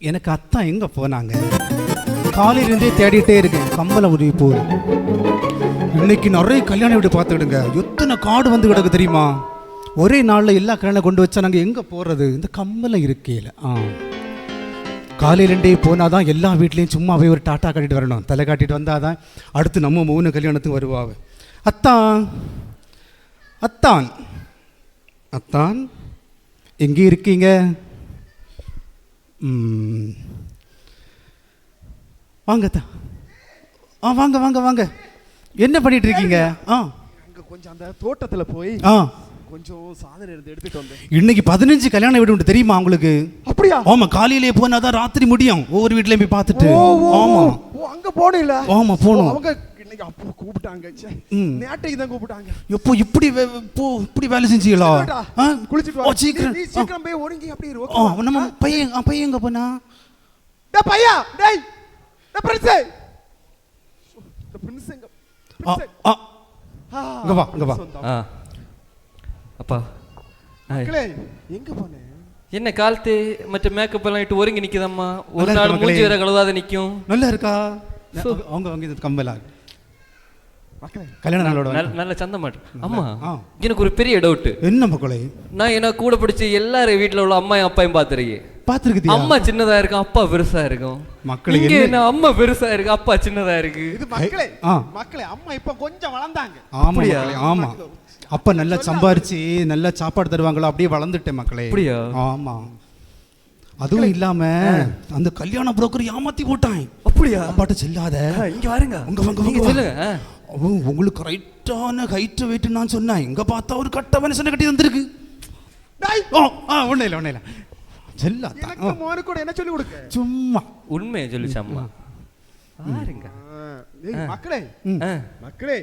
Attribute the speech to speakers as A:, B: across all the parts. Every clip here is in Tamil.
A: எனக்கு அத்தா எங்க போனாங்க? காலையிலேருந்தே தேடிட்டே இருக்கேன். கம்பளை உதவி போகுது. இன்னைக்கு நிறைய கல்யாணம் வீடு பார்த்துக்கிடுங்க. எத்தனை காடு வந்து கிடக்கு தெரியுமா? ஒரே நாளில் எல்லா கல்யாணம் கொண்டு வச்சா நாங்கள் எங்கே போகிறது இந்த கம்பளை இருக்கையில். ஆ. காலையிலேருந்தே போனால் தான் எல்லா வீட்லேயும் சும்மா போய் ஒரு டாட்டா காட்டிட்டு வரணும். தலை காட்டிட்டு வந்தால் தான் அடுத்து நம்ம மூணு கல்யாணத்துக்கு வருவாவு அத்தான். அத்தான். அத்தான். எங்கே இருக்கீங்க? வாங்க அத்தா. ஆ வாங்க வாங்க வாங்க. என்ன பண்ணிட்டு இருக்கீங்க? ஆ.
B: அங்க கொஞ்சம் அந்த தோட்டத்துல போய்
A: ஆ.
B: கொஞ்சம் சாதனை இருந்து எடுத்துட்டு வந்தேன்.
A: இன்னைக்கு பதினஞ்சு கல்யாண வீடு உண்டு தெரியுமா உங்களுக்கு?
B: அப்படியா?
A: ஆமா காலையிலே போனா தான் ராத்திரி முடியும். ஒவ்வொரு வீட்லயும் போய் பார்த்துட்டு. ஆமா.
B: அங்க போனீங்களா
A: ஆமா, போனோம்.
B: அவங்க இன்னைக்கு அப்போ கூப்பிட்டாங்க. நேட்டைக்கு தான் கூப்பிட்டாங்க.
A: எப்போ இப்படி வே- போ இப்படி வேலை செஞ்சீங்களா?
B: குளிச்சிட்டு வா.
A: சீக்கிரம்.
B: சீக்கிரம் போய் ஒடுங்கி அப்படியே இரு,
A: ஆ,
B: ஓகேவா?
A: நம்ம பையன் பையன் எங்க போனா?
B: டேய் பையா டேய் டேய் பிரின்ஸ் எங்க
A: ஆ, இங்க வா, இங்க வா.
C: அப்பா.
B: மக்களே எங்க போனேன்
C: என்ன காலத்து மற்ற மேக்கப் எல்லாம் இட்டு ஒருங்கி நிக்குதம்மா? ஒரு நாள்
A: இருக்கு
C: மூஞ்சி. வேற கழுவாத நிக்கும்.
A: நல்லா இருக்கா?
C: சு.
A: அவங்க அவங்க இது கம்பலா? கல்யாண நாளோட
C: நல்ல- நல்ல சந்த மாட்டு. அம்மா. எனக்கு ஒரு பெரிய டவுட்
A: என்ன மக்களே?
C: நான் என்ன கூட படிச்சு எல்லாரும் வீட்ல உள்ள அம்மாயும் அப்பாயும் பாத்துருக்கேன்
A: பாத்துருக்குதியா
C: அம்மா சின்னதா இருக்கும் அப்பா பெருசா இருக்கும்.
A: மக்களே,
C: இங்க
A: என்ன-
C: அம்மா பெருசா இருக்கு அப்பா சின்னதா இருக்கு.
B: இது மக்களே. மக்களே அம்மா இப்ப கொஞ்சம் வளர்ந்தாங்க.
A: ஆமா
C: அப்படியா?
A: மக்களே, ஆமா. அப்ப நல்லா சம்பாரிச்சு நல்லா சாப்பாடு தருவாங்களோ அப்படியே வளர்ந்துட்டேன் மக்களே.
C: அப்படியா?
A: ஆமா. அதுவும் இல்லாம அந்த கல்யாண புரோக்கர் ஏமாத்தி போட்டான்.
C: அப்படியா?
A: அப்பாட்ட செல்லாத.
C: இங்க வாருங்க.
A: உங்க வாங்க
C: சொல்லுங்க
A: உங்களுக்கு ரைட்டான ஹைட் வெயிட் நான் சொன்னேன் எங்க பார்த்தா ஒரு கட்ட மனுஷனை கட்டி வந்திருக்கு
B: டேய்!
A: ஓ ஆ ஒண்ணு இல்ல ஒண்ணு இல்ல.
B: எனக்கு மோனு கூட என்ன சொல்லி கொடுக்க?
A: சும்மா.
C: உண்மையை சொல்லிச்சு அம்மா பாருங்க.
B: மக்களே. மக்களே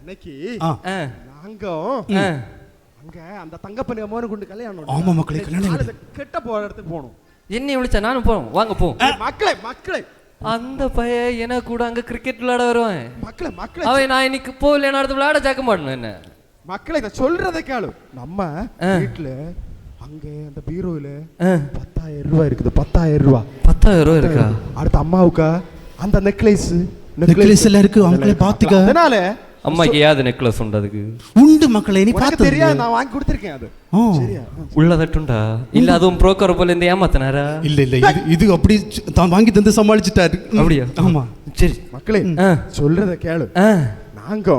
B: இன்னைக்கு நாங்க. அங்க அந்த தங்கப்பண்ண மோனு கொண்டு கல்யாணம்
A: ஆமா மக்களே, கல்யாணம்
B: கெட்ட போற இடத்துக்கு போகணும்.
C: என்னை விழிச்சா நானும் போறோம் வாங்க போ.
B: மக்களே மக்களே.
C: அந்த பையன் என கூட அங்க கிரிக்கெட் விளையாட வருவான்?
B: மக்களே மக்களே
C: அவன் நான் இன்னைக்கு போகல அடுத்து விளையாட ஜாக்க மாட்டேன் என்ன?
B: மக்களே இதை சொல்றதை கேளு. நம்ம. வீட்டுல அங்க அந்த பீரோல
C: ஆ,
B: பத்தாயிரம் ரூபாய் இருக்குது பத்தாயிரம் ரூபாய்
C: பத்தாயிரம் ரூபா இருக்கா?
B: அடுத்து அம்மாவுக்கா? அந்த நெக்லேஸ்
A: நெக்லஸ் எல்லாம் இருக்கு அவங்களே பாத்துக்க
B: அதனால
C: அம்மாக்கு ஏது நெக்லஸ் உண்டு அதுக்கு
A: உண்டு மக்களே நீ பாத்து
B: தெரியாது நான் வாங்கி கொடுத்துருக்கேன் அது.
A: ஓ.
B: சரியா?
C: உள்ள தட்டுண்டா இல்ல அதுவும் புரோக்கர் போல இருந்து ஏமாத்தினாரா?
A: இல்ல இல்ல இது இது அப்படி தான் வாங்கி தந்து சமாளிச்சிட்டாரு.
C: அப்படியா?
A: ஆமா.
C: சரி.
B: மக்களே சொல்றத கேளு. நாங்க.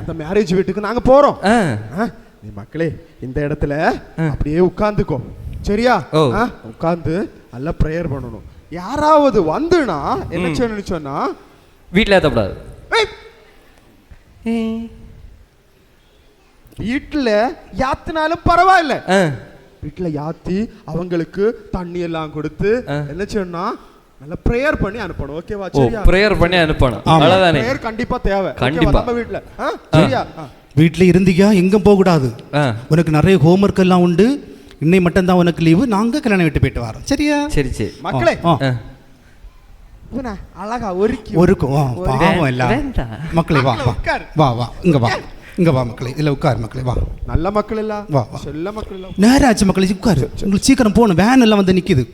B: அந்த மேரேஜ் வீட்டுக்கு நாங்க போறோம். நீ மக்களே இந்த இடத்துல அப்படியே உட்கார்ந்துக்கோ சரியா? உட்கார்ந்து நல்லா ப்ரேயர் பண்ணணும். யாராவது வந்துனா என்ன சொல்லணும்னு சொன்னா
C: வீட்டுல ஏத்தப்படாது.
B: ஏய், வீட்டுல யாத்தினாலும் பரவாயில்ல. வீட்டுல யாத்தி அவங்களுக்கு தண்ணி எல்லாம் கொடுத்து. என்ன சொன்னா நல்லா ப்ரேயர் பண்ணி அனுப்பணும். ஓகேவா
C: ஓ
B: சரியா?
C: ப்ரேயர் பண்ணி அனுப்பணும். அவ்வளவுதானே?
B: ப்ரேயர் கண்டிப்பா தேவை?
C: கண்டிப்பா.
B: நம்ம வீட்டுல. ஆ, சரியா.
A: வீட்ல இருந்தீங்க எங்கும் போக கூடாது
C: ஆ,
A: உனக்கு நிறைய ஹோம்ஒர்க் எல்லாம் உண்டு. இன்னை மட்டும் தான் உனக்கு லீவு நாங்க கல்யாணம் விட்டு போயிட்டு வரோம். சரியா?
C: சரி சரி.
B: மக்களே. இவனை அழகா ஒருக்கி
A: ஒருக்கும் பாவம் இல்ல
C: வேண்டாம்.
A: மக்களே வா வா. வா வா. இங்க வா. இங்க வா மக்களே. இல்ல உட்கார் மக்களே. வா.
B: நல்ல மக்கள் எல்லாம்
A: வா, வா.
B: செல்ல மக்கள் எல்லாம்
A: நேரம் ஆச்சு மக்களே உட்காரு. உங்களுக்கு சீக்கிரம் போகணும். வேன் எல்லாம் வந்து நிக்குது.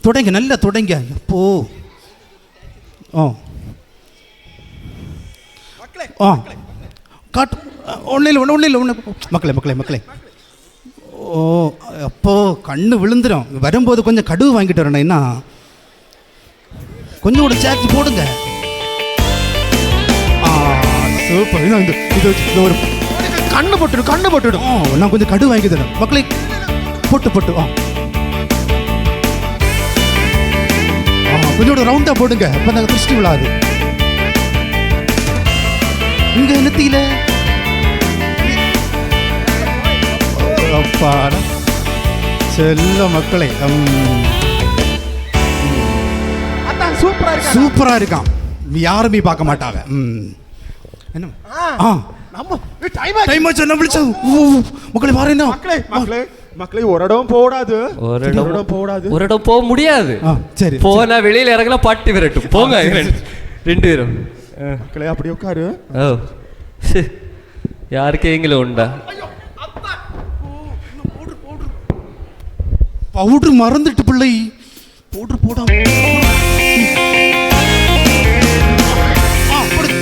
A: தொடங்க நல்லா தொடங்க. ஆ.
B: மக்களே
A: ஆ. காட்டு. ஒன்றும் இல்லை ஒன்றும் இல்லை ஒன்று மக்களே மக்களே மக்களே. ஓ அப்போ கண்ணு விழுந்துடும் வரும்போது கொஞ்சம் கடுவு வாங்கிட்டு வரணும். என்ன? கொஞ்சம் கூட சேர்த்து போடுங்க. ஆ சூப்பர் இது இந்த ஒரு
B: கண்ணு போட்டுடும் கண்ணு போட்டுடும்
A: நான் கொஞ்சம் கடுவு வாங்கி தரேன். மக்களே போட்டு போட்டு ஆ. கொஞ்சம் கூட ரவுண்டாக போடுங்க. அப்போ நாங்கள் திருஷ்டி விழாது. இங்க நிறுத்தியில அப்பாடா செல்ல மக்களே
B: சூப்பரா இருக்கா
A: சூப்பரா இருக்கான். யாருமே பார்க்க மாட்டாங்க. ம். என்ன? ஆ.
B: நம்ம டைம்
A: டைம் ஆச்சு. என்ன விழிச்சது ஓ மக்களே பாருங்க
B: மக்களே மக்களே மக்களே ஒரு இடம் போடாது.
C: ஒரு இடம்
B: போடாது.
C: ஒரு இடம் போக முடியாது.
A: ஆ சரி
C: போனா வெளியில இறங்கினா பாட்டி விரட்டும். போங்க ரெண்டு- பேரும். ஆ.
B: மக்களே அப்படி உட்காரு.
C: ஓ. சி. யாருக்கு எங்களும் உண்டா?
A: பவுடர் மறந்துட்டு பிள்ளை. பவுடர் போட. ஆ, பாரு.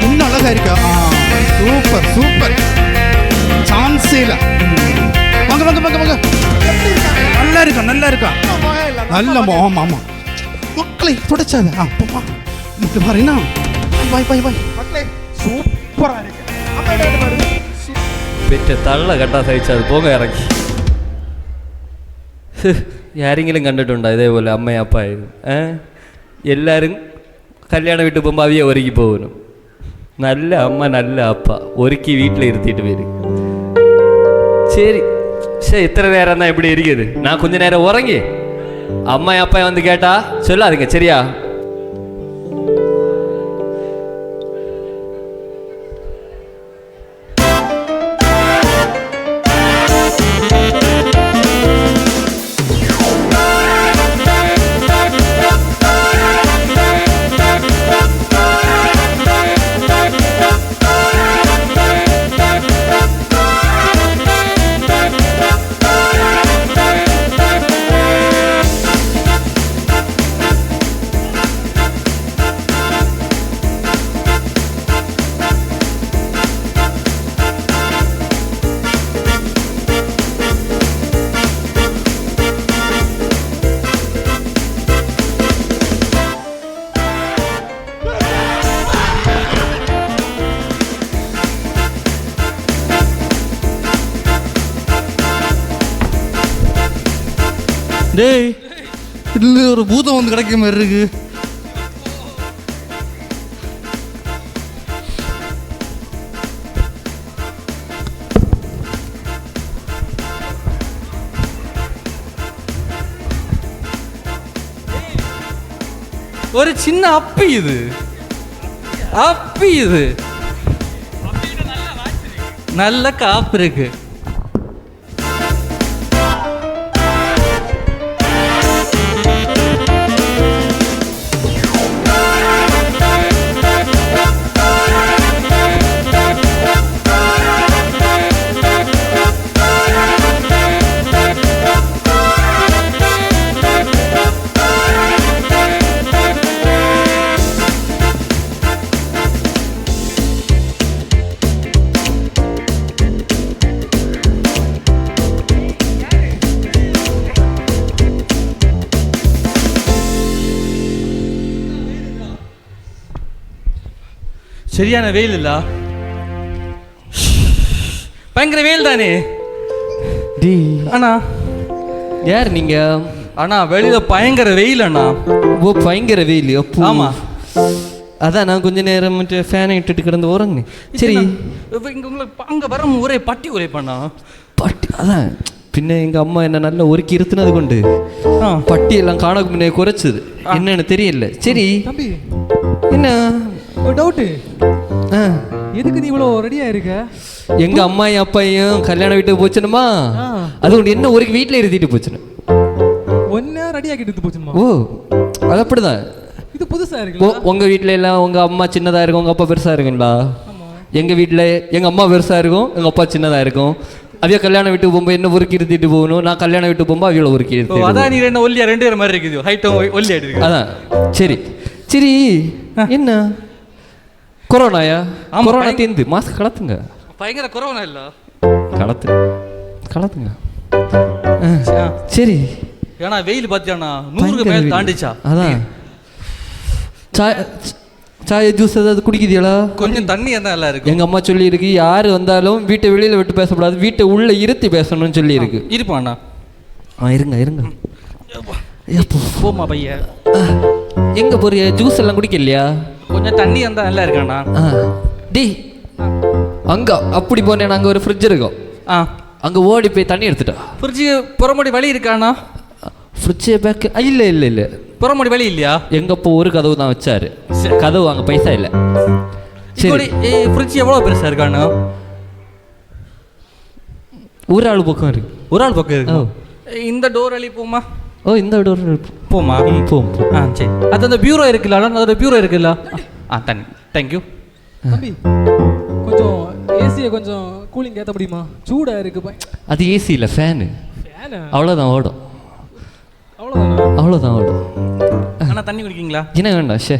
A: என்ன அழகா இருக்கா. சூப்பர் சூப்பர் சான்ஸே இல்ல. வாங்க வாங்க வாங்க வாங்க. நல்லா இருக்கா நல்லா இருக்கா? நல்ல மோ- ஆமா. மக்களை துடைச்சாத. ஆ போமா இங்க பாரு பாய் பாய் பாய்
B: மக்களே சூப்பரா இருக்கு அம்மா இதை வந்து பாரு.
D: பெற்ற തള്ള കണ്ടാ സഹിച്ചത് പോക ഇറങ്ങി ആരെങ്കിലും കണ്ടിട്ടുണ്ടോ ഇതേപോലെ അമ്മയും അപ്പായും ഏ എല്ലാവരും കല്യാണം വിട്ട് പോകുമ്പോൾ അവിയെ ഒരുക്കി പോകുന്നു നല്ല അമ്മ നല്ല അപ്പ ഒരുക്കി വീട്ടിലിരുത്തിയിട്ട് വരും சரி சரி இத்தனை நேரம் தான் எப்படி இருக்குது நான் கொஞ்ச நேரம் உறங்கி அம்மா அப்பா வந்து கேட்டா சொல்லாதீங்க சரியா
E: டேய் இதுல ஒரு பூதம் வந்து கிடைக்க மாதிரி இருக்கு.
D: ஒரு சின்ன அப்பி இது. அப்பி இது. நல்ல காப்பு இருக்கு. சரியான வெயில் இல்ல. பயங்கர வெயில் தானே. அண்ணா.
C: யார் நீங்க?
D: அண்ணா வெளியில பயங்கர வெயில் அண்ணா.
C: ஓ பயங்கர வெயில் அப்போ
D: ஆமா.
C: அதான் நான் கொஞ்ச நேரம் ஃபேனை இட்டுட்டு கிடந்து உறங்கு சரி.
D: இங்க உங்களுக்கு அங்க வர ஒரே பட்டி ஒரே பண்ணா
C: பட்டி அதான். பின்ன எங்க அம்மா என்ன நல்லா ஒருக்கி இருத்துனது கொண்டு.
D: ஆ.
C: பட்டி எல்லாம் காண முன்னே குறைச்சது என்னன்னு தெரியல. சரி. என்ன?
F: ஒரு டவுட்டு
C: ஆ,
F: எதுக்கு நீ இவ்வளோ ரெடியாக இருக்க?
C: எங்க அம்மாயும் அப்பாயும் கல்யாணம் வீட்டுக்கு போச்சுனுமா. அது கொண்டு என்ன ஒரு வீட்டில் இருத்திட்டு போச்சுன்னு.
F: ஒன்னே ரெடி ஆக்கிட்டு போச்சுமா
C: ஓ அது அப்படிதான்.
F: இது புதுசா
C: ஓ
F: இருக்குல்ல
C: உங்க வீட்ல எல்லாம் உங்க அம்மா சின்னதா இருக்கும் உங்க அப்பா பெருசா இருக்குங்களா? எங்க வீட்ல எங்க அம்மா பெருசா இருக்கும் எங்க அப்பா சின்னதா இருக்கும். அவிய கல்யாணம் வீட்டுக்கு போகும்போது என்ன உருக்கி இருத்திட்டு போகணும்? நான் கல்யாணம் வீட்டுக்கு போகும்போது அவியோட உருக்கி
D: ஓ,
C: இருத்திட்டு
D: அதான் நீ ரெண்டு ஒல்லியா ரெண்டு பேர் மாதிரி இருக்குது. ஹைட்டும் ஒல்லியா இருக்கு.
C: அதான். சரி. சரி. என்ன? கொரோனா
D: பயங்க-
C: தீர்ந்து மாஸ்க் கலத்துங்க.
D: பயங்கர கொரோனா இல்ல?
C: கலத்து. கலத்துங்க. சரி.
D: ஏன்னா வெயில் பாத்தியாண்ணா? நூறுக்கு மேல். தாண்டிச்சா?
C: அதான். சாய் சாய ஜூஸ் ஏதாவது குடிக்குதீங்களா
D: கொஞ்சம் தண்ணி என்ன நல்லா இருக்கு
C: எங்க அம்மா சொல்லி இருக்கு யார் வந்தாலும் வீட்டை வெளியில விட்டு பேசக்கூடாது வீட்டை உள்ள இருத்தி பேசணும்னு சொல்லி இருக்கு
D: இருப்பாண்ணா
C: ஆ இருங்க இருங்க.
D: போமா பையன்
C: எங்க போறிய? ஜூஸ் எல்லாம் குடிக்கலையா?
D: கொஞ்சம் தண்ணி இருந்தா நல்லா இருக்காண்ணா.
C: டேய் அங்க அப்படி போனேன் அங்க ஒரு ஃப்ரிட்ஜ் இருக்கும்.
D: ஆ.
C: அங்க ஓடி போய் தண்ணி எடுத்துட்டா
D: ஃப்ரிட்ஜு புறமுடி வழி இருக்காண்ணா.
C: ஃப்ரிட்ஜ் பேக் இல்ல இல்ல இல்ல.
D: புறமுடி வழி இல்லையா?
C: எங்க அப்பா ஒரு கதவு தான் வச்சாரு.
D: சரி.
C: கதவு வாங்க பைசா இல்ல. சரி.
D: ஃப்ரிட்ஜ் எவ்வளோ பெருசா இருக்காண்ணா?
C: ஒரு ஆள் பக்கம் இருக்கு.
D: ஒரு ஆள் பக்கம் இருக்கு. இந்த டோர் வழி போமா?
C: ஓ இந்த ம், போம் போம்.
D: ஆ சரி. அது அந்த பியூரோ இருக்குல்ல அதோட பியூரோ இருக்குல்ல? ஆ தண்ணி தேங்க்யூ
F: தம்பி ஏசியை கொஞ்சம் கூலிங் ஏற்ற முடியுமா? சூடா இருக்கு பை.
C: அது ஏசி இல்லை ஃபேனு
F: ஃபேனு
C: அவ்வளோதான் ஓடும்.
F: அவ்வளோதானா
C: அவ்வளோதான் ஓடும்.
D: அண்ணா தண்ணி குடிக்கீங்களா
C: என்ன வேண்டாம் ஷே.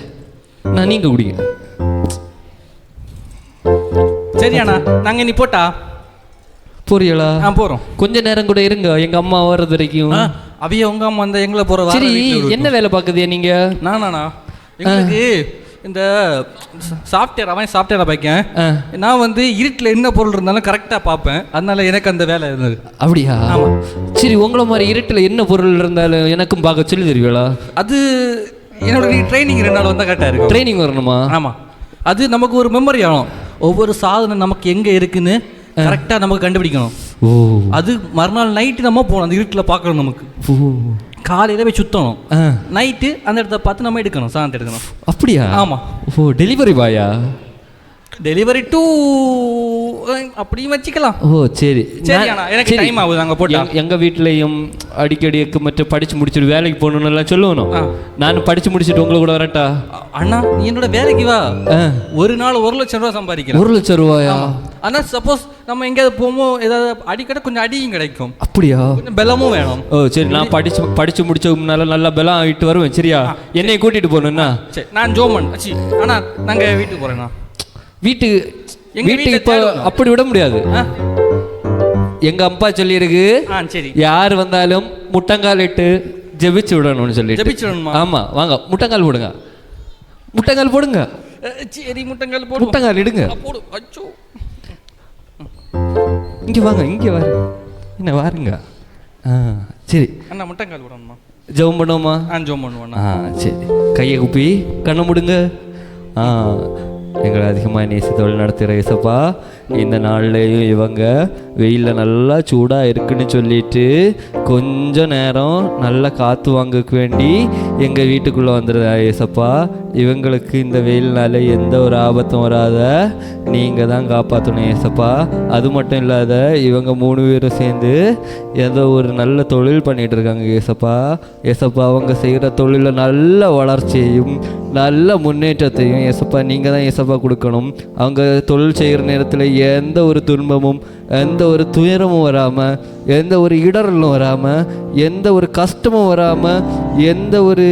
C: நான் நீங்கள் குடிங்க.
D: சரி அண்ணா நாங்க நீ போட்டா?
C: புரியலா
D: ஆ போறோம்.
C: கொஞ்ச நேரம் கூட இருங்க எங்க அம்மா வர்றது வரைக்கும்.
D: அவிய உங்க அம்மா அந்த எங்களை போற
C: சரி என்ன வேலை பார்க்குது நீங்க?
D: நானாண்ணா? எங்களுக்கு இந்த சாஃப்ட்வேர் அவன் சாஃப்ட்வேரை பார்க்கேன் நான் வந்து இருட்டில் என்ன பொருள் இருந்தாலும் கரெக்டாக பார்ப்பேன். அதனால எனக்கு அந்த வேலை இருந்தது.
C: அப்படியா?
D: ஆமா.
C: சரி உங்களை மாதிரி இருட்டில் என்ன பொருள் இருந்தாலும் எனக்கும் பார்க்க சொல்லி தருவீங்களா?
D: அது என்னோட ட்ரைனிங் ரெண்டு நாள் வந்தால் கரெக்டாக இருக்கும்.
C: ட்ரைனிங் வரணுமா?
D: ஆமாம் அது நமக்கு ஒரு மெமரி ஆகும். ஒவ்வொரு சாதனம் நமக்கு எங்கே இருக்குன்னு கரெக்டாக நமக்கு கண்டுபிடிக்கணும்.
C: ஓ.
D: அது மறுநாள் நைட்டு நம்ம போகணும். அந்த இருட்டில் பார்க்கணும் நமக்கு.
C: ஓ.
D: காலையில் போய் சுற்றணும் நைட்டு அந்த இடத்த பார்த்து நம்ம எடுக்கணும். சாதனத்தை எடுக்கணும்
C: அப்படியா?
D: ஆமா.
C: ஓ டெலிவரி பாயா
D: டெலிவரி டூ அப்படியும் வச்சுக்கலாம்.
C: ஓ சரி.
D: சரி அண்ணா, எனக்கு time ஆகுது, அங்க போட்டா.
C: எங்க- எங்க வீட்லயும் அடிக்கடி மற்ற படிச்சு முடிச்சுட்டு வேலைக்கு போகணும்னு எல்லாம் சொல்லணும்.
D: ஆ.
C: நான் படிச்சு முடிச்சுட்டு உங்களை கூட வரட்டா?
D: அண்ணா நீ என்னோட வேலைக்கு வா. ஒரு நாள் ஒரு லட்சம் ரூபா சம்பாதிக்கலாம்.
C: ஒரு லட்சம் ரூபாயா?
D: ஆனா சப்போஸ் நம்ம எங்கேயாவது போமோ ஏதாவது அடிக்கடி கொஞ்சம் அடியும் கிடைக்கும்.
C: அப்படியா?
D: பலமும் வேணும்.
C: ஓ சரி நான் படிச்சு படிச்சு முடிச்ச முன்னால நல்லா பலம் ஆகிட்டு வருவேன் சரியா? என்னைய கூட்டிட்டு போகணும்னா?
D: சரி. நான் ஜோமன். சி அண்ணா நாங்க வீட்டுக்கு போறேண்ணா
C: வீட்டுக்கு வீட்டுக்கு இப்போ. அப்படி விட முடியாது? எங்க அப்பா சொல்லியிருக்கு
D: ஆ சரி.
C: யார் வந்தாலும் முட்டங்கால் இட்டு ஜெபிச்சு விடணும்னு சொல்லிட்டு.
D: ஜெபிச்சிடணுமா?
C: ஆமா வாங்க முட்டங்கால் போடுங்க. முட்டங்கால் போடுங்க.
D: சரி முட்டங்கள் போடு
C: முட்டங்கால் இடுங்க.
D: போடு. அச்சோ.
C: இங்க வாங்க இங்க வாருங்க என்ன வாருங்க. ஆ சரி.
D: அண்ணா முட்டங்கால் போடணுமா?
C: ஜெபம் பண்ணுவோமா?
D: ஆ ஜோம் பண்ணுவேண்ணா
C: ஆ சரி. கையை குப்பி கண்ணை முடுங்க. ஆ எங்களை அதிகமாக நேசி தொழில் நடத்துகிற இசப்பா இந்த நாள்லேயும் இவங்க வெயிலில் நல்லா சூடாக இருக்குன்னு சொல்லிட்டு கொஞ்ச நேரம் நல்லா காற்று வாங்கக்கு வேண்டி எங்கள் வீட்டுக்குள்ளே வந்துடுதா இயேசப்பா? இவங்களுக்கு இந்த வெயில்னால எந்த ஒரு ஆபத்தும் வராத. நீங்கள் தான் காப்பாற்றணும் ஏசப்பா அது மட்டும் இல்லாத இவங்க மூணு பேரும் சேர்ந்து ஏதோ ஒரு நல்ல தொழில் பண்ணிகிட்டு இருக்காங்க ஏசப்பா ஏசப்பா அவங்க செய்கிற தொழிலில் நல்ல வளர்ச்சியையும் நல்ல முன்னேற்றத்தையும் ஏசப்பா நீங்கள் தான் ஏசப்பா கொடுக்கணும். அவங்க தொழில் செய்கிற நேரத்தில் எந்த ஒரு துன்பமும் எந்த ஒரு துயரமும் வராமல் எந்த ஒரு இடரலும் வராமல் எந்த ஒரு கஷ்டமும் வராமல் எந்த ஒரு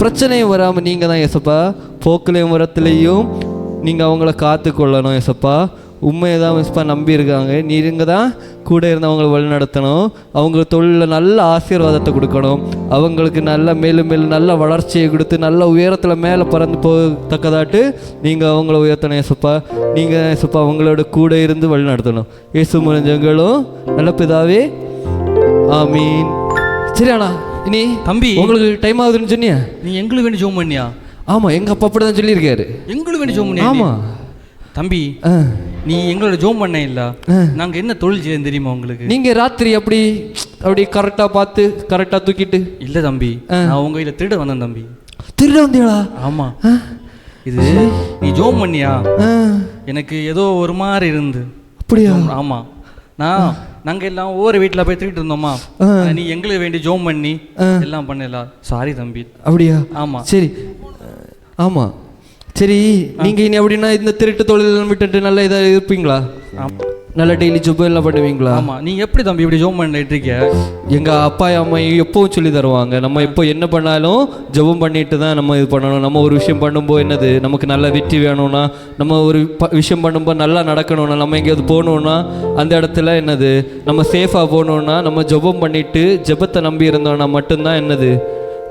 C: பிரச்சனையும் வராமல் நீங்கள் தான் ஏசப்பா போக்குலையும் உரத்துலேயும் நீங்கள் அவங்கள காத்து கொள்ளணும் ஏசப்பா. உண்மையை தான் மிஸ்பா நம்பியிருக்காங்க. நீங்க தான் கூட இருந்து அவங்கள வழி நடத்தணும். அவங்க தொழிலில் நல்ல ஆசீர்வாதத்தை கொடுக்கணும். அவங்களுக்கு நல்ல மேலும் மேலும் நல்ல வளர்ச்சியை கொடுத்து நல்ல உயரத்தில் மேலே பறந்து போகத்தக்கதாட்டு நீங்கள் அவங்கள உயர்த்தணும் ஏசப்பா நீங்கள் ஏசப்பா அவங்களோட கூட இருந்து வழி நடத்தணும். இயேசு முடிஞ்சவங்களும் நல்ல பிதாவே ஆமீன். சரி அண்ணா இனி
D: தம்பி.
C: உங்களுக்கு டைம் ஆகுதுன்னு சொன்னியா?
D: நீ எங்களுக்கு வேண்டி ஜோம் பண்ணியா?
C: ஆமாம் எங்கள் அப்பா அப்படி தான் சொல்லியிருக்காரு.
D: எங்களுக்கு வேண்டி ஜோம் பண்ணியா நீ?
C: ஆமா.
D: தம்பி
C: ஆ.
D: நீ எங்களோட ஜோம் பண்ண இல்ல. நாங்க என்ன தொழில் செய்ய தெரியுமா உங்களுக்கு?
C: நீங்க ராத்திரி அப்படி அப்படி கரெக்டா பார்த்து கரெக்டா தூக்கிட்டு.
D: இல்ல தம்பி. நான் உங்க கையில திருட வந்தேன் தம்பி.
C: திருட வந்தீங்களா
D: ஆமா. இது நீ ஜோம் பண்ணியா? எனக்கு ஏதோ ஒரு மாதிரி இருந்து.
C: அப்படியா?
D: ஆமா. நான் நாங்க எல்லாம் ஒவ்வொரு வீட்டுல போய் திருட்டு இருந்தோமா? நீ எங்களுக்கு வேண்டி ஜோம் பண்ணி. எல்லாம் பண்ணல. சாரி தம்பி.
C: அப்படியா?
D: ஆமா.
C: சரி. ஆமா. சரி நீங்க இனி அப்படின்னா இந்த திருட்டு தொழில் விட்டுட்டு நல்லா இதா இருப்பீங்களா. நல்லா டெய்லி ஜுப் எல்லாம் பண்ணுவீங்களா?
D: ஆமா நீ எப்படி தம்பி இப்படி ஜோம் பண்ணிட்டு இருக்க
C: எங்க அப்பா அம்மா எப்பவும் சொல்லி தருவாங்க. நம்ம எப்போ என்ன பண்ணாலும் ஜெபம் பண்ணிட்டு தான் நம்ம இது பண்ணணும். நம்ம ஒரு விஷயம் பண்ணும்போது என்னது? நமக்கு நல்ல வெற்றி வேணும்னா நம்ம ஒரு விஷயம் பண்ணும்போது நல்லா நடக்கணும்னா நம்ம எங்கேயாவது போகணும்னா அந்த இடத்துல என்னது? நம்ம சேஃபாக போகணும்னா நம்ம ஜெபம் பண்ணிட்டு ஜெபத்தை நம்பி இருந்தோம்னா மட்டும்தான் என்னது?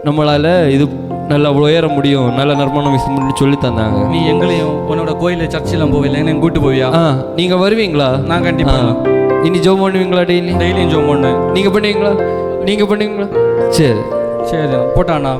C: நம்மளால இது நல்லா உயர முடியும் நல்ல நர்மணம் விஷயம் சொல்லி தந்தாங்க.
D: நீ எங்களையும் உன்னோட கோயில சர்ச்செல்லாம் போவில்லை என்ன கூட்டு போவியா?
C: ஆ நீங்க வருவீங்களா?
D: நான் கண்டிப்பா
C: ஆ. இனி ஜெபம் பண்ணுவீங்களா டெய்லி?
D: டெய்லியும் ஜோம் பண்ணு
C: நீங்க பண்ணுவீங்களா? நீங்க பண்ணுவீங்களா? சரி.
D: சரி போட்டாண்ணா